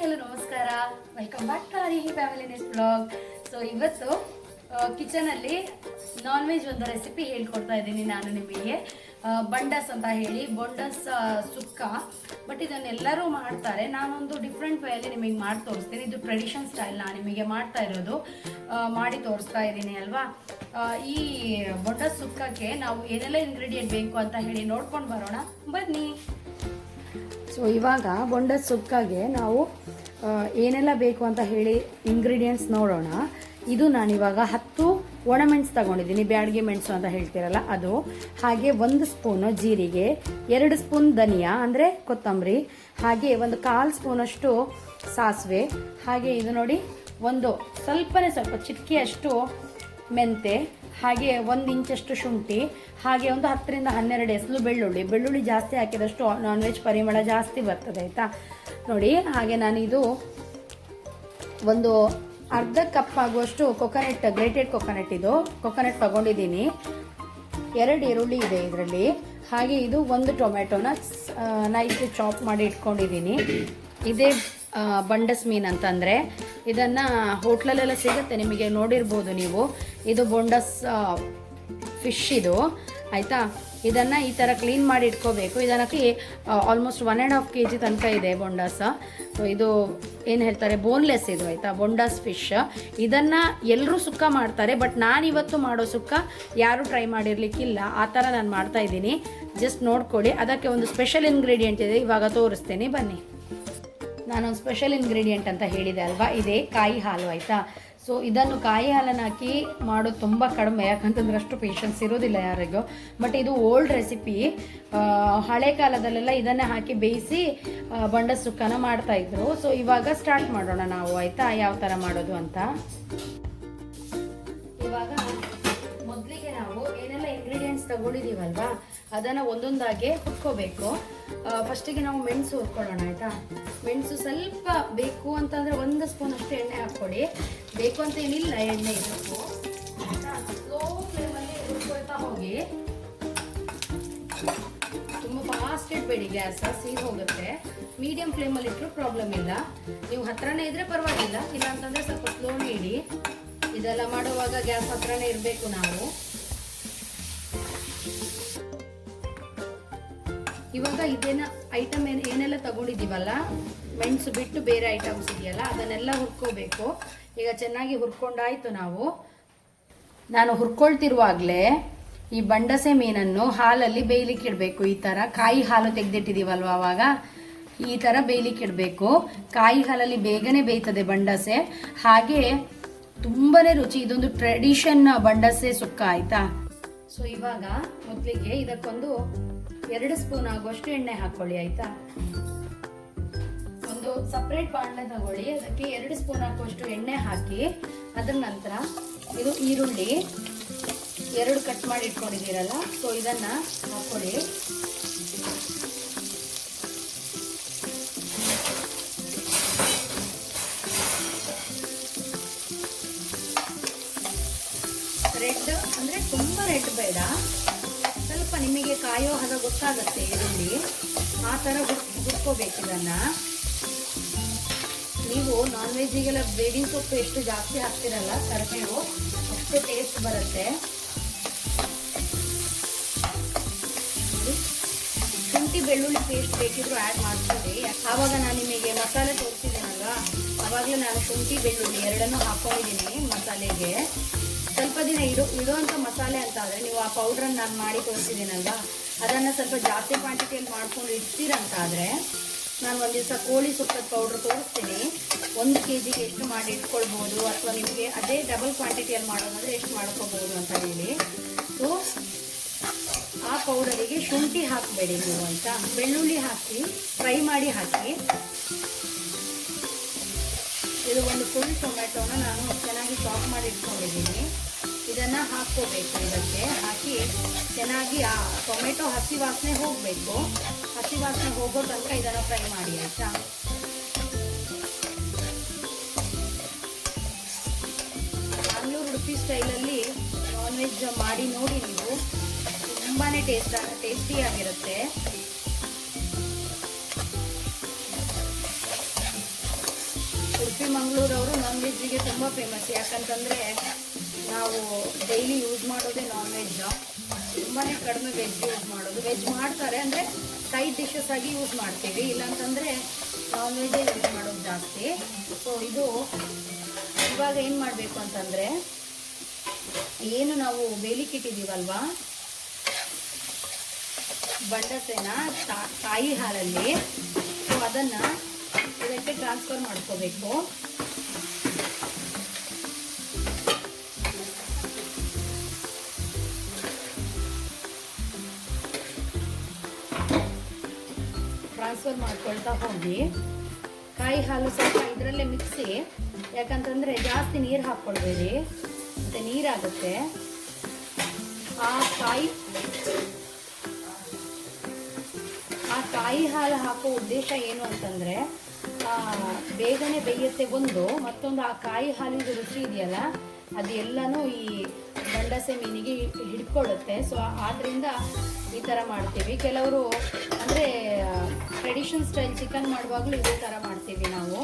Hello, ನಮಸ್ಕಾರ. Welcome back to our family ness blog so ಇವತ್ತು ಕಿಚನಲ್ಲಿ ನಾನ್ ವೆಜ್ ಒಂದು ರೆಸಿಪಿ ಹೇಳ್ಕೊಡ್ತಾ ಇದ್ದೀನಿ ನಾನು ನಿಮಗೆ. ಬಂಡಸ್ ಅಂತ ಹೇಳಿ, ಬೊಂಡಸ್ ಸುಕ್ಕ. ಬಟ್ ಇದನ್ನೆಲ್ಲರೂ ಮಾಡ್ತಾರೆ. ನಾನೊಂದು ಡಿಫ್ರೆಂಟ್ ವೇಯಲ್ಲಿ ನಿಮಗೆ ಮಾಡಿ ತೋರಿಸ್ತೀನಿ. ಇದು ಟ್ರೆಡಿಷನ್ ಸ್ಟೈಲ್ ನಾನು ನಿಮಗೆ ಮಾಡ್ತಾ ಇರೋದು. ಮಾಡಿ ತೋರಿಸ್ತಾ ಇದ್ದೀನಿ ಅಲ್ವಾ? ಈ ಬೊಂಡಸ್ ಸುಕ್ಕಕ್ಕೆ ನಾವು ಏನೆಲ್ಲ ಇಂಗ್ರೀಡಿಯೆಂಟ್ ಬೇಕು ಅಂತ ಹೇಳಿ ನೋಡ್ಕೊಂಡು ಬರೋಣ. ಬನ್ನಿ. ಸೊ ಇವಾಗ ಬೊಂಡ ಸುಕ್ಕಾಗೆ ನಾವು ಏನೆಲ್ಲ ಬೇಕು ಅಂತ ಹೇಳಿ ಇಂಗ್ರೀಡಿಯೆಂಟ್ಸ್ ನೋಡೋಣ. ಇದು ನಾನಿವಾಗ ಹತ್ತು ಒಣಮೆಣಸು ತಗೊಂಡಿದ್ದೀನಿ. ಬ್ಯಾಡ್ಗೆ ಮೆಣಸು ಅಂತ ಹೇಳ್ತೀರಲ್ಲ ಅದು. ಹಾಗೆ ಒಂದು ಸ್ಪೂನು ಜೀರಿಗೆ, ಎರಡು ಸ್ಪೂನ್ ಧನಿಯಾ, ಅಂದರೆ ಕೊತ್ತಂಬರಿ, ಹಾಗೆ ಒಂದು ಕಾಲು ಸ್ಪೂನಷ್ಟು ಸಾಸಿವೆ, ಹಾಗೆ ಇದು ನೋಡಿ ಒಂದು ಸ್ವಲ್ಪನೇ ಸ್ವಲ್ಪ ಚಿಟ್ಕಿಯಷ್ಟು ಮೆಂತೆ ಹಾಗೆ ಒಂದು ಇಂಚಷ್ಟು ಶುಂಠಿ, ಹಾಗೆ ಒಂದು ಹತ್ತರಿಂದ ಹನ್ನೆರಡು ಎಸಲು ಬೆಳ್ಳುಳ್ಳಿ. ಬೆಳ್ಳುಳ್ಳಿ ಜಾಸ್ತಿ ಹಾಕಿದಷ್ಟು ನಾನ್ ವೆಜ್ ಪರಿಮಳ ಜಾಸ್ತಿ ಬರ್ತದೆ, ಆಯಿತಾ? ನೋಡಿ, ಹಾಗೆ ನಾನಿದು ಒಂದು ಅರ್ಧ ಕಪ್ ಆಗುವಷ್ಟು ಕೊಕೊನಟ್ ಗ್ರೇಟೆಡ್ ಕೊಕೊನಟ್ ಇದು ಕೊಕೊನಟ್ ತಗೊಂಡಿದ್ದೀನಿ. ಎರಡು ಈರುಳ್ಳಿ ಇದೆ ಇದರಲ್ಲಿ. ಹಾಗೆ ಇದು ಒಂದು ಟೊಮೆಟೊನ ನೈಸ್ ಚಾಪ್ ಮಾಡಿ ಇಟ್ಕೊಂಡಿದ್ದೀನಿ. ಇದೇ ಬಂಡಸ್ ಮೀನ್ ಅಂತಂದರೆ ಇದನ್ನು ಹೋಟ್ಲಲ್ಲೆಲ್ಲ ಸಿಗುತ್ತೆ, ನಿಮಗೆ ನೋಡಿರ್ಬೋದು ನೀವು. ಇದು ಬೊಂಡಸ್ ಫಿಶ್ ಇದು, ಆಯಿತಾ? ಇದನ್ನು ಈ ಥರ ಕ್ಲೀನ್ ಮಾಡಿ ಇಟ್ಕೋಬೇಕು. ಇದನ್ನಕ್ಕೆ almost one and half K G ತನಕ ಇದೆ ಬೊಂಡಾಸ. ಇದು ಏನು ಹೇಳ್ತಾರೆ? ಬೋನ್ಲೆಸ್ ಇದು, ಆಯಿತಾ? ಬೊಂಡಾಸ್ ಫಿಶ್ ಇದನ್ನು ಎಲ್ಲರೂ ಸುಕ್ಕ ಮಾಡ್ತಾರೆ ಬಟ್ ನಾನಿವತ್ತು ಮಾಡೋ ಸುಕ್ಕ ಯಾರೂ ಟ್ರೈ ಮಾಡಿರ್ಲಿಕ್ಕಿಲ್ಲ. ಆ ಥರ ನಾನು ಮಾಡ್ತಾ ಇದ್ದೀನಿ. ಜಸ್ಟ್ ನೋಡ್ಕೊಳ್ಳಿ. ಅದಕ್ಕೆ ಒಂದು ಸ್ಪೆಷಲ್ ಇಂಗ್ರೀಡಿಯೆಂಟ್ ಇದೆ. ಇವಾಗ ತೋರಿಸ್ತೀನಿ. ಬನ್ನಿ. ನಾನೊಂದು ಸ್ಪೆಷಲ್ ಇಂಗ್ರೀಡಿಯೆಂಟ್ ಅಂತ ಹೇಳಿದೆ ಅಲ್ವಾ? ಇದೇ ಕಾಯಿ ಹಾಲು, ಆಯಿತಾ? ಸೊ ಇದನ್ನು ಕಾಯಿ ಹಾಲನ್ನು ಹಾಕಿ ಮಾಡೋದು ತುಂಬ ಕಡಿಮೆ, ಯಾಕಂತಂದ್ರೆ ಅಷ್ಟು ಪೇಷನ್ಸ್ ಇರೋದಿಲ್ಲ ಯಾರಿಗೂ. ಬಟ್ ಇದು ಓಲ್ಡ್ ರೆಸಿಪಿ ಹಳೆ ಕಾಲದಲ್ಲೆಲ್ಲ ಇದನ್ನೇ ಹಾಕಿ ಬೇಯಿಸಿ ಬಂಡ ಸುಕ್ಕನ ಮಾಡ್ತಾ ಇದ್ರು. ಸೊ ಇವಾಗ ಸ್ಟಾರ್ಟ್ ಮಾಡೋಣ ನಾವು, ಆಯಿತಾ? ಯಾವ ಥರ ಮಾಡೋದು ಅಂತ? ಇವಾಗ ಮೊದಲಿಗೆ ನಾವು ಏನೆಲ್ಲ ಇಂಗ್ರೀಡಿಯೆಂಟ್ಸ್ ತಗೊಂಡಿದ್ದೀವಲ್ವಾ ಅದನ್ನು ಒಂದೊಂದಾಗೆ ಹುರ್ಕೋಬೇಕು ಫಸ್ಟಿಗೆ ನಾವು ಮೆಣಸು ಹುರ್ಕೊಳ್ಳೋಣ, ಆಯಿತಾ? ಮೆಣಸು ಸ್ವಲ್ಪ ಬೇಕು ಅಂತಂದರೆ ಒಂದು ಸ್ಪೂನ್ ಅಷ್ಟು ಎಣ್ಣೆ ಹಾಕ್ಕೊಡಿ. ಬೇಕು ಅಂತ ಏನಿಲ್ಲ, ಎಣ್ಣೆ ಇರಬೇಕು ಸ್ಲೋ ಫ್ಲೇಮಲ್ಲಿ ಹುರ್ಕೊಳ್ತಾ ಹೋಗಿ. ತುಂಬ ಫಾಸ್ಟ್ ಇಡಬೇಡಿ ಗ್ಯಾಸ್, ಸೀದ್ ಹೋಗುತ್ತೆ. ಮೀಡಿಯಂ ಫ್ಲೇಮಲ್ಲಿ ಇಟ್ಟರು ಪ್ರಾಬ್ಲಮ್ ಇಲ್ಲ. ನೀವು ಹತ್ರನೇ ಇದ್ರೆ ಪರವಾಗಿಲ್ಲ ಇಲ್ಲ ಅಂತಂದ್ರೆ ಸ್ವಲ್ಪ ಸ್ಲೋನೇ ಇಡಿ ಇದೆಲ್ಲ ಮಾಡುವಾಗ ಗ್ಯಾಸ್ ಹತ್ರನೇ ಇರಬೇಕು ನಾವು. ಇವಾಗ ಇದೇನ ಐಟಮ್ ಏನ್ ಏನೆಲ್ಲ ತಗೊಂಡಿದ್ದೀವಲ್ಲ? ಮೆಣಸು ಬಿಟ್ಟು ಬೇರೆ ಐಟಮ್ಸ್ ಇದೆಯಲ್ಲ, ಅದನ್ನೆಲ್ಲ ಹುರ್ಕೋಬೇಕು. ಈಗ ಚೆನ್ನಾಗಿ ಹುರ್ಕೊಂಡಾಯ್ತು ನಾವು. ನಾನು ಹುರ್ಕೊಳ್ತಿರುವಾಗಲೇ ಈ ಬಂಡಸೆ ಮೀನನ್ನು ಹಾಲಲ್ಲಿ ಬೇಯ್ಲಿಕ್ಕೆ ಇಡಬೇಕು. ಈ ಥರ ಕಾಯಿ ಹಾಲು ತೆಗೆದಿಟ್ಟಿದ್ದೀವಲ್ವ ಅವಾಗ? ಈ ಥರ ಬೇಯ್ಲಿಕ್ಕೆ ಇಡಬೇಕು. ಕಾಯಿ ಹಾಲಲ್ಲಿ ಬೇಗನೆ ಬೇಯ್ತದೆ ಬಂಡಸೆ. ಹಾಗೆ ತುಂಬಾನೇ ರುಚಿ, ಇದೊಂದು ಟ್ರೆಡಿಷನ್ ಬಂಡಸೆ ಸುಕ್ಕ, ಆಯ್ತಾ? ಸೊ ಇವಾಗ ಮೊದಲಿಗೆ ಇದಕ್ಕೊಂದು ಎರಡು ಸ್ಪೂನ್ ಆಗುವಷ್ಟು ಎಣ್ಣೆ ಹಾಕೊಳ್ಳಿ, ಆಯ್ತಾ? ಒಂದು ಸಪ್ರೇಟ್ ಬಾಣಲೆ ತಗೊಳ್ಳಿ. ಅದಕ್ಕೆ ಎರಡು ಸ್ಪೂನ್ ಹಾಕುವಷ್ಟು ಎಣ್ಣೆ ಹಾಕಿ, ಅದರ ನಂತರ ಇದು ಈರುಳ್ಳಿ ಎರಡು ಕಟ್ ಮಾಡಿ ಇಟ್ಕೊಂಡಿದ್ದೀರಲ್ಲ ಸೊ ಇದನ್ನ ಹಾಕೊಳ್ಳಿ. ರೆಡ್ ಅಂದ್ರೆ ತುಂಬಾ ರೆಡ್ ಬೇಡ. ನಿಮಗೆ ಕಾಯೋ ಹದ ಗೊತ್ತಾಗುತ್ತೆ ಈರುಳ್ಳಿ ಆ ಥರ ಹುರ್ ಹುರ್ಕೋಬೇಕು ಇದನ್ನ. ನೀವು ನಾನ್ ವೆಜ್ಜಿಗೆಲ್ಲ ಬೇಡಿನ ಸೊಪ್ಪು ಎಷ್ಟು ಜಾಸ್ತಿ ಹಾಕ್ತಿರಲ್ಲ ಕರಿಬೇವು ಅಷ್ಟು ಟೇಸ್ಟ್ ಬರುತ್ತೆ. ಶುಂಠಿ ಬೆಳ್ಳುಳ್ಳಿ ಪೇಸ್ಟ್ ಬೇಕಿದ್ರು ಆ್ಯಡ್ ಮಾಡ್ಕೊಳ್ಳಿ ಆವಾಗ ನಾನು ನಿಮಗೆ ಮಸಾಲೆ ತೋರಿಸಿದ್ದೀನಲ್ವ ಆವಾಗಲೇ ನಾನು ಶುಂಠಿ ಬೆಳ್ಳುಳ್ಳಿ ಎರಡನ್ನೂ ಹಾಕೊಂಡಿದ್ದೀನಿ ಮಸಾಲೆಗೆ. ಸ್ವಲ್ಪ ದಿನ ಇಡೋ ಇಡುವಂಥ ಮಸಾಲೆ ಅಂತ ಆದರೆ ನೀವು ಆ ಪೌಡ್ರನ್ನು ನಾನು ಮಾಡಿ ತೋರಿಸಿದ್ದೀನಲ್ವಾ? ಅದನ್ನು ಸ್ವಲ್ಪ ಜಾಸ್ತಿ ಕ್ವಾಂಟಿಟಿಯಲ್ಲಿ ಮಾಡ್ಕೊಂಡು ಇಡ್ತೀರಂತಾದರೆ ನಾನು ಒಂದು ದಿವಸ ಕೋಳಿ ಸುಕ್ಕದ ಪೌಡ್ರ್ ತೋರಿಸ್ತೀನಿ. ಒಂದು ಕೆ ಜಿಗೆ ಎಷ್ಟು ಮಾಡಿ ಇಟ್ಕೊಳ್ಬೋದು ಅಥವಾ ನಿಮಗೆ ಅದೇ ಡಬಲ್ ಕ್ವಾಂಟಿಟಿಯಲ್ಲಿ ಮಾಡೋದಾದರೆ ಎಷ್ಟು ಮಾಡ್ಕೋಬೋದು ಅಂತ ಹೇಳಿ. ಸೊ ಆ ಪೌಡರಿಗೆ ಶುಂಠಿ ಹಾಕಬೇಡಿ ನೀವು ಅಂತ. ಬೆಳ್ಳುಳ್ಳಿ ಹಾಕಿ ಫ್ರೈ ಮಾಡಿ ಹಾಕಿ. ಇದು ಒಂದು ಫುಲ್ ಟೊಮೆಟೊನ ನಾನು ಚೆನ್ನಾಗಿ ಚಾಪ್ ಮಾಡಿ ಇಟ್ಕೊಂಡಿದ್ದೀನಿ. ಇದನ್ನು ಹಾಕ್ಕೋಬೇಕು ಇದಕ್ಕೆ. ಹಾಕಿ ಚೆನ್ನಾಗಿ ಆ ಟೊಮೆಟೊ ಹಸಿ ವಾಸನೆ ಹೋಗಬೇಕು. ಹಸಿ ವಾಸನೆ ಹೋಗೋ ತನಕ ಇದನ್ನು ಫ್ರೈ ಮಾಡಿ, ಆಯಿತಾ? ಬ್ಯಾಂಗ್ಳೂರು ಉಡುಪಿ ಸ್ಟೈಲಲ್ಲಿ ನಾನ್ ವೆಜ್ ಮಾಡಿ ನೋಡಿ ನೀವು. ತುಂಬಾ ಟೇಸ್ಟ್ ಟೇಸ್ಟಿಯಾಗಿರುತ್ತೆ ಮಂಗಳೂರವರು ನಾನ್ ವೆಜ್ಜಿಗೆ ತುಂಬ ಫೇಮಸ್ ಯಾಕಂತಂದರೆ ನಾವು ಡೈಲಿ ಯೂಸ್ ಮಾಡೋದೇ ನಾನ್ ವೆಜ್ ತುಂಬಾ ಕಡಿಮೆ ವೆಜ್ ಯೂಸ್ ಮಾಡೋದು. ವೆಜ್ ಮಾಡ್ತಾರೆ ಅಂದರೆ ಸೈಡ್ ಡಿಶಸ್ ಆಗಿ ಯೂಸ್ ಮಾಡ್ತೀವಿ. ಇಲ್ಲಾಂತಂದರೆ ನಾನ್ ವೆಜ್ಜೇ ಯೂಸ್ ಮಾಡೋದು ಜಾಸ್ತಿ. ಸೊ ಇದು ಇವಾಗ ಏನು ಮಾಡಬೇಕು ಅಂತಂದರೆ ಏನು ನಾವು ಬೇಲಿಕ್ಕಿಟ್ಟಿದ್ದೀವಲ್ವಾ ಬಂಡಸೆನ ತಾಯಿ ಹಾಲಲ್ಲಿ. ಸೊ ಅದನ್ನು ಇದಕ್ಕೆ ಟ್ರಾನ್ಸ್ಫರ್ ಮಾಡ್ಕೋಬೇಕು. ಟ್ರಾನ್ಸ್ಫರ್ ಮಾಡ್ಕೊಳ್ತಾ ಹೋಗಿ. ಕಾಯಿ ಹಾಲು ಸ್ವಲ್ಪ ಇದರಲ್ಲೇ ಮಿಕ್ಸಿ. ಯಾಕಂತಂದರೆ ಜಾಸ್ತಿ ನೀರು ಹಾಕ್ಕೊಳ್ಬೇಡಿ ಮತ್ತು ನೀರಾಗುತ್ತೆ. ಆ ಕಾಯಿ ಆ ಕಾಯಿ ಹಾಲು ಹಾಕೋ ಉದ್ದೇಶ ಏನು ಅಂತಂದರೆ ಬೇಗನೆ ಬೇಯುತ್ತೆ ಒಂದು, ಮತ್ತೊಂದು ಆ ಕಾಯಿ ಹಾಲಿನ ರುಚಿ ಇದೆಯಲ್ಲ ಅದು ಎಲ್ಲನೂ ಈ ಗಂಡಸೆ ಮೀನಿಗೆ ಹಿಡ್ಕೊಳ್ಳುತ್ತೆ ಸೊ ಆದ್ರಿಂದ ಈ ಥರ ಮಾಡ್ತೀವಿ. ಕೆಲವರು ಅಂದರೆ ಟ್ರೆಡಿಷನ್ ಸ್ಟೈಲ್ ಚಿಕನ್ ಮಾಡುವಾಗಲೂ ಇದೇ ಥರ ಮಾಡ್ತೀವಿ ನಾವು.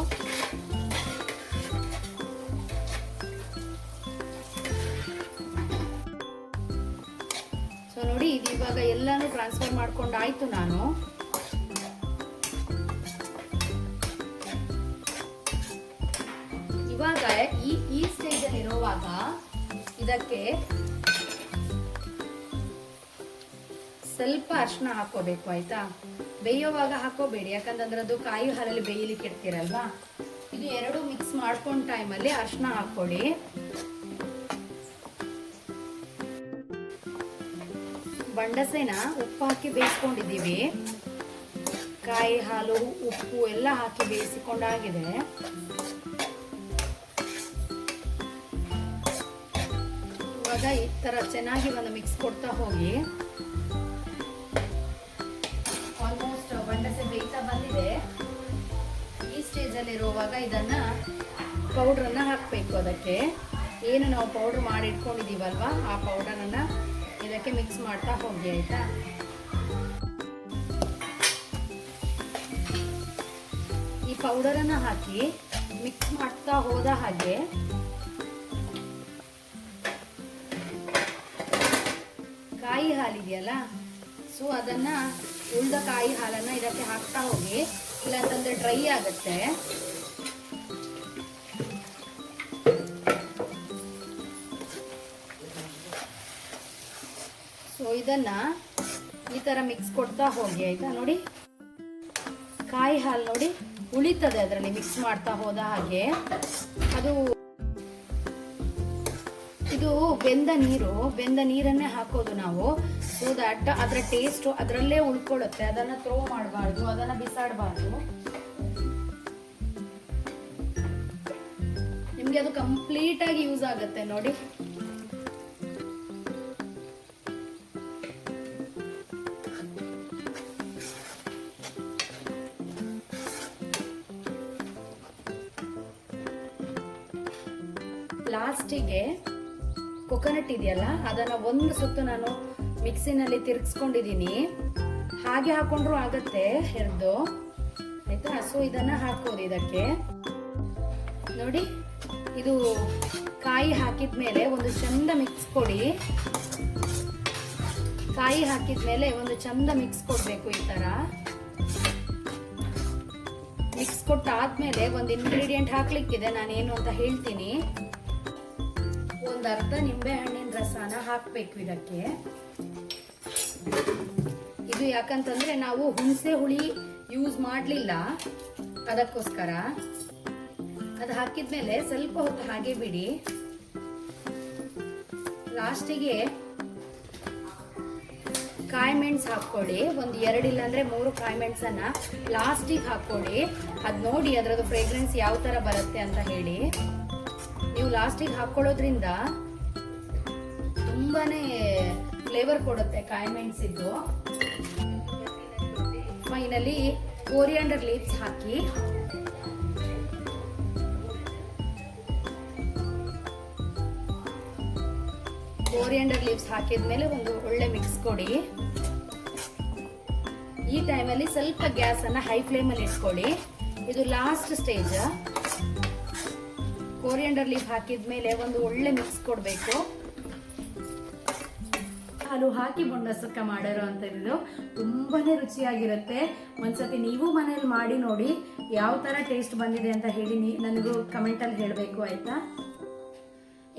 ಸೊ ನೋಡಿ, ಇದು ಇವಾಗ ಎಲ್ಲನೂ ಟ್ರಾನ್ಸ್ಫರ್ ಮಾಡ್ಕೊಂಡು ಆಯ್ತು ನಾನು. ಇದಕ್ಕೆ ಸ್ವಲ್ಪ ಅರ್ಶನ ಹಾಕೋಬೇಕು ಆಯ್ತಾ? ಬೇಯೋವಾಗ ಹಾಕೋಬೇಡಿ ಯಾಕಂತಂದ್ರೆ ಅದು ಕಾಯಿ ಹಾಲಲ್ಲಿ ಬೇಯಲಿಕ್ಕೆ ಇಡ್ತೀರಲ್ವಾ? ಇದು ಎರಡು ಮಿಕ್ಸ್ ಮಾಡ್ಕೊಂಡ ಟೈಮಲ್ಲಿ ಅರ್ಶನ ಹಾಕೊಳ್ಳಿ ಬಂಡಸೆನ ಉಪ್ಪು ಹಾಕಿ ಬೇಯಿಸ್ಕೊಂಡಿದ್ದೀವಿ. ಕಾಯಿ, ಹಾಲು, ಉಪ್ಪು ಎಲ್ಲ ಹಾಕಿ ಬೇಯಿಸಿಕೊಂಡಾಗಿದೆ. ಇವಾಗ ಈ ಥರ ಚೆನ್ನಾಗಿ ಒಂದು ಮಿಕ್ಸ್ ಕೊಡ್ತಾ ಹೋಗಿ. ಆಲ್ಮೋಸ್ಟ್ ಬಂಡಸೆ ಬೇಯ್ತಾ ಬಂದಿದೆ. ಈ ಸ್ಟೇಜಲ್ಲಿರುವಾಗ ಇದನ್ನು ಪೌಡ್ರನ್ನು ಹಾಕಬೇಕು ಅದಕ್ಕೆ. ಏನು ನಾವು ಪೌಡ್ರ್ ಮಾಡಿ ಇಟ್ಕೊಂಡಿದ್ದೀವಲ್ವಾ, ಆ ಪೌಡರನ್ನು ಇದಕ್ಕೆ ಮಿಕ್ಸ್ ಮಾಡ್ತಾ ಹೋಗಿ, ಆಯಿತಾ? ಈ ಪೌಡರನ್ನು ಹಾಕಿ ಮಿಕ್ಸ್ ಮಾಡ್ತಾ ಹೋದ ಹಾಗೆ ಕಾಯಿ ಹಾಲಿದೆಯಲ್ಲ? ಸೊ ಅದನ್ನ ಉಳ್ದ ಕಾಯಿ ಹಾಲನ್ನ ಇದಕ್ಕೆ ಹಾಕ್ತಾ ಹೋಗಿ, ಇಲ್ಲಾಂತಂದರೆ ಡ್ರೈ ಆಗುತ್ತೆ. ಸೊ ಇದನ್ನ ಈ ತರ ಮಿಕ್ಸ್ ಕೊಡ್ತಾ ಹೋಗಿ, ಆಯ್ತಾ? ನೋಡಿ. ಕಾಯಿ ಹಾಲು ನೋಡಿ ಉಳಿತದೆ ಅದರಲ್ಲಿ ಮಿಕ್ಸ್ ಮಾಡ್ತಾ ಹೋದ ಹಾಗೆ. ಅದು ಇದು ಬೆಂದ ನೀರು, ಬೆಂದ ನೀರನ್ನೇ ಹಾಕೋದು ನಾವು. ಸೊ ದಟ್ ಅದರ ಟೇಸ್ಟ್ ಅದರಲ್ಲೇ ಉಳ್ಕೊಳ್ಳುತ್ತೆ. ಅದನ್ನ ಥ್ರೋ ಮಾಡಬಾರ್ದು, ಅದನ್ನ ಬಿಸಾಡಬಾರ್ದು. ನಿಮ್ಗೆ ಅದು ಕಂಪ್ಲೀಟ್ ಆಗಿ ಯೂಸ್ ಆಗುತ್ತೆ ನೋಡಿ. ಲಾಸ್ಟಿಗೆ ಕೊಕೊನಟ್ ಇದೆಯಲ್ಲ, ಅದನ್ನ ಒಂದು ಸುತ್ತು ನಾನು ಮಿಕ್ಸಿನಲ್ಲಿ ತಿರುಗಿಸ್ಕೊಂಡಿದ್ದೀನಿ ಹಾಗೆ ಹಾಕೊಂಡ್ರು ಆಗತ್ತೆ ಹೆರ್ದು ಆಯ್ತಾ? ಸೊ ಇದನ್ನ ಹಾಕೋದು ಇದಕ್ಕೆ. ನೋಡಿ, ಇದು ಕಾಯಿ ಹಾಕಿದ ಮೇಲೆ ಒಂದು ಚಂದ ಮಿಕ್ಸ್ ಕೊಡಿ. ಕಾಯಿ ಹಾಕಿದ ಮೇಲೆ ಒಂದು ಚಂದ ಮಿಕ್ಸ್ ಕೊಡ್ಬೇಕು ಈ ತರ. ಮಿಕ್ಸ್ ಕೊಟ್ಟಾದ್ಮೇಲೆ ಒಂದು ಇಂಗ್ರೀಡಿಯೆಂಟ್ ಹಾಕ್ಲಿಕ್ಕಿದೆ, ನಾನೇನು ಅಂತ ಹೇಳ್ತೀನಿ. ಒಂದು ಅರ್ಧ ನಿಂಬೆ ಹಣ್ಣಿನ ರಸನ ಹಾಕಬೇಕು ಇದಕ್ಕೆ. ಇದು ಯಾಕಂತಂದ್ರೆ ನಾವು ಹುಣಸೆ ಹುಳಿ ಯೂಸ್ ಮಾಡಲಿಲ್ಲ. ಅದಕ್ಕೋಸ್ಕರ. ಅದು ಹಾಕಿದ್ಮೇಲೆ ಸ್ವಲ್ಪ ಹೊತ್ತು ಹಾಗೆ ಬಿಡಿ. ಲಾಸ್ಟಿಗೆ ಕಾಯಿ ಹಾಕ್ಕೊಳ್ಳಿ. ಒಂದು ಎರಡಿಲ್ಲ ಅಂದರೆ ಮೂರು ಕಾಯಿ ಮೆಣಸನ್ನ ಲಾಸ್ಟಿಗೆ ಹಾಕ್ಕೊಳ್ಳಿ. ಅದು ನೋಡಿ ಅದರದ್ದು ಫ್ರೇಗ್ರೆನ್ಸ್ ಯಾವ ಥರ ಬರುತ್ತೆ ಅಂತ ಹೇಳಿ. ನೀವು ಲಾಸ್ಟಿಗೆ ಹಾಕೊಳ್ಳೋದ್ರಿಂದ ತುಂಬಾನೇ ಫ್ಲೇವರ್ ಕೊಡುತ್ತೆ ಕಾಯಿ ಮೆಣಸಿದ್ದು. ಫೈನಲಿ ಕೋರಿಯಾಂಡರ್ ಲೀವ್ಸ್ ಹಾಕಿ. ಕೋರಿಯಾಂಡರ್ ಲೀವ್ಸ್ ಹಾಕಿದ್ಮೇಲೆ ಒಂದು ಒಳ್ಳೆ ಮಿಕ್ಸ್ ಕೊಡಿ. ಈ ಟೈಮಲ್ಲಿ ಸ್ವಲ್ಪ ಗ್ಯಾಸನ್ನು ಹೈ ಫ್ಲೇಮಲ್ಲಿ ಇಟ್ಕೊಳ್ಳಿ. ಇದು ಲಾಸ್ಟ್ ಸ್ಟೇಜ್ ಕೋರಿಯಂಡರ್ ಲೀಫ್ ಹಾಕಿದ ಮೇಲೆ ಒಂದು ಒಳ್ಳೆ ಮಿಕ್ಸ್ ಕೊಡಬೇಕು. ಹಾಲು ಹಾಕಿ ಬೊಂಡ ಸುಕ್ಕ ಮಾಡಿರೋ ಅಂಥದ್ದು ತುಂಬಾನೇ ರುಚಿಯಾಗಿರುತ್ತೆ. ಒಂದ್ಸತಿ ನೀವು ಮನೇಲಿ ಮಾಡಿ ನೋಡಿ ಯಾವ ಥರ ಟೇಸ್ಟ್ ಬಂದಿದೆ ಅಂತ ಹೇಳಿ ನನಗೂ ಕಮೆಂಟಲ್ಲಿ ಹೇಳಬೇಕು, ಆಯ್ತಾ?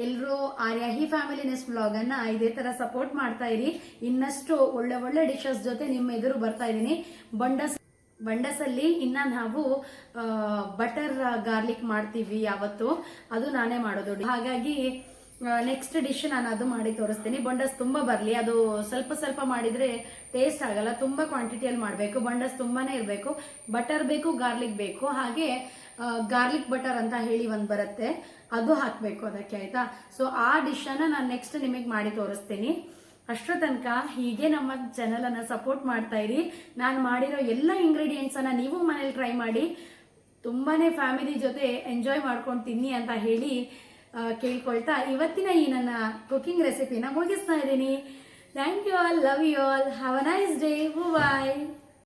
ಎಲ್ಲರೂ ಆರ್ಯ ಹಿ ಫ್ಯಾಮಿಲಿನೆಸ್ ಬ್ಲಾಗನ್ನು ಇದೇ ಥರ ಸಪೋರ್ಟ್ ಮಾಡ್ತಾ ಇರಿ. ಇನ್ನಷ್ಟು ಒಳ್ಳೆ ಒಳ್ಳೆ ಡಿಶಸ್ ಜೊತೆ ನಿಮ್ಮ ಎದುರು ಬರ್ತಾ ಇದ್ದೀನಿ. ಬಂಡಸ್ ಬಂಡಸಲ್ಲಿ ಇನ್ನ ನಾವು ಬಟರ್ ಗಾರ್ಲಿಕ್ ಮಾಡ್ತೀವಿ ಯಾವತ್ತು. ಅದು ನಾನೇ ಮಾಡೋದು. ಹಾಗಾಗಿ ನೆಕ್ಸ್ಟ್ ಡಿಶ್ ನಾನು ಅದು ಮಾಡಿ ತೋರಿಸ್ತೀನಿ. ಬಂಡಸ್ ತುಂಬ ಬರಲಿ. ಅದು ಸ್ವಲ್ಪ ಸ್ವಲ್ಪ ಮಾಡಿದರೆ ಟೇಸ್ಟ್ ಆಗಲ್ಲ. ತುಂಬ ಕ್ವಾಂಟಿಟಿಯಲ್ಲಿ ಮಾಡಬೇಕು. ಬಂಡಸ್ ತುಂಬಾನೇ ಇರಬೇಕು. ಬಟರ್ ಬೇಕು ಗಾರ್ಲಿಕ್ ಬೇಕು. ಹಾಗೆ ಗಾರ್ಲಿಕ್ ಬಟರ್ ಅಂತ ಹೇಳಿ ಒಂದು ಬರುತ್ತೆ. ಅದು ಹಾಕಬೇಕು ಅದಕ್ಕೆ, ಆಯಿತಾ? ಸೊ ಆ ಡಿಶನ್ನು ನಾನು ನೆಕ್ಸ್ಟ್ ನಿಮಗೆ ಮಾಡಿ ತೋರಿಸ್ತೀನಿ. ಅಷ್ಟರ ತನಕ ಹೀಗೆ ನಮ್ಮ ಚಾನಲನ್ನು ಸಪೋರ್ಟ್ ಮಾಡ್ತಾ ಇರಿ. ನಾನು ಮಾಡಿರೋ ಎಲ್ಲ ಇಂಗ್ರೀಡಿಯೆಂಟ್ಸನ್ನು ನೀವು ಮನೇಲಿ ಟ್ರೈ ಮಾಡಿ. ತುಂಬಾನೇ ಫ್ಯಾಮಿಲಿ ಜೊತೆ ಎಂಜಾಯ್ ಮಾಡ್ಕೊಂಡು ತಿನ್ನಿ ಅಂತ ಹೇಳಿ ಕೇಳ್ಕೊಳ್ತಾ ಇವತ್ತಿನ ಈ ನನ್ನ ಕುಕಿಂಗ್ ರೆಸಿಪಿನ ಮುಗಿಸ್ತಾ ಇದ್ದೀನಿ. Thank you all love you all have a nice day bye